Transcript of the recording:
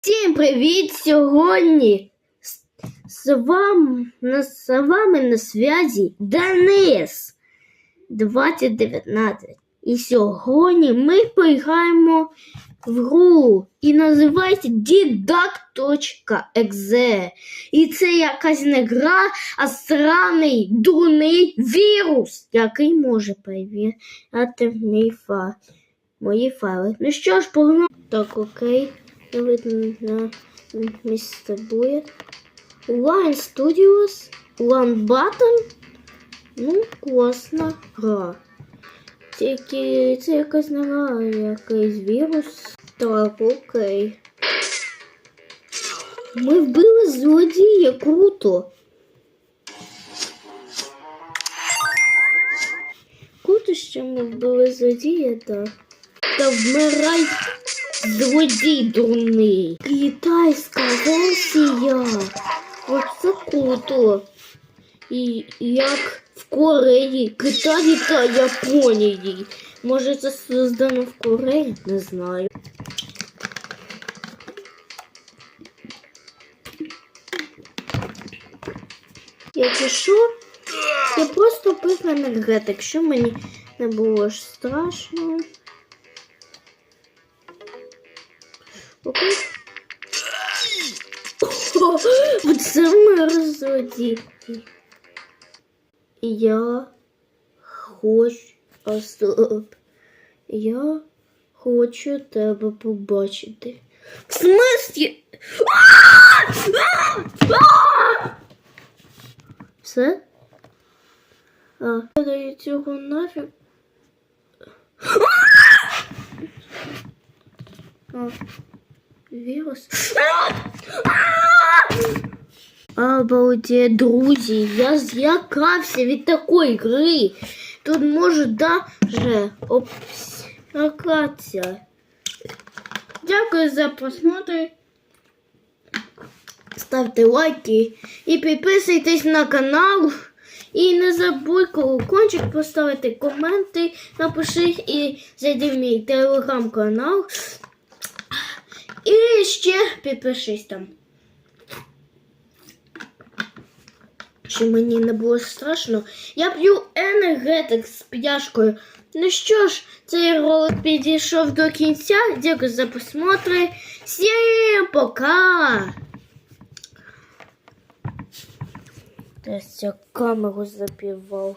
Всім привіт! Сьогодні з- вами, з вами на связі Денис 2019. І сьогодні ми поіграємо в гру і називається Didact.exe. І це якась не гра, а сраний дурний вірус, який може перевіряти мої файли. Ну що ж, погнали. Так, окей. Видно на місце буде. Line Studios, One Button. Ну, класна гра. Тільки це якась не гра, якийсь вірус. Так, окей. Ми вбили злодія, круто. Круто, що ми вбили злодія, так. Та вмирай, злодій дурний. Китайська версія. Оце круто. І як в Кореї, Китаї та Японії. Може це создано в Кореї? Не знаю. Якщо що, я просто пив енергетик, що мені не було ж страшно. Оце мерзоті. Я хочу. А стоп. Я хочу тебе побачити. В смислі? Все? А, я цього нафіг. А, вірус. Обалдеть, друзі, я злякався від такої гри. Тут може даже обсякатися. Дякую за просмотр. Ставте лайки і підписуйтесь на канал. І не забудь колокольчик поставити коменти, напиши і зайди в мій телеграм-канал. І ще підпишись там. Щоб мені не було страшно. Я п'ю енергетик з п'яшкою. Ну що ж, цей ролик підійшов до кінця. Дякую за просмотр. Всім пока! Десь я камеру запівав.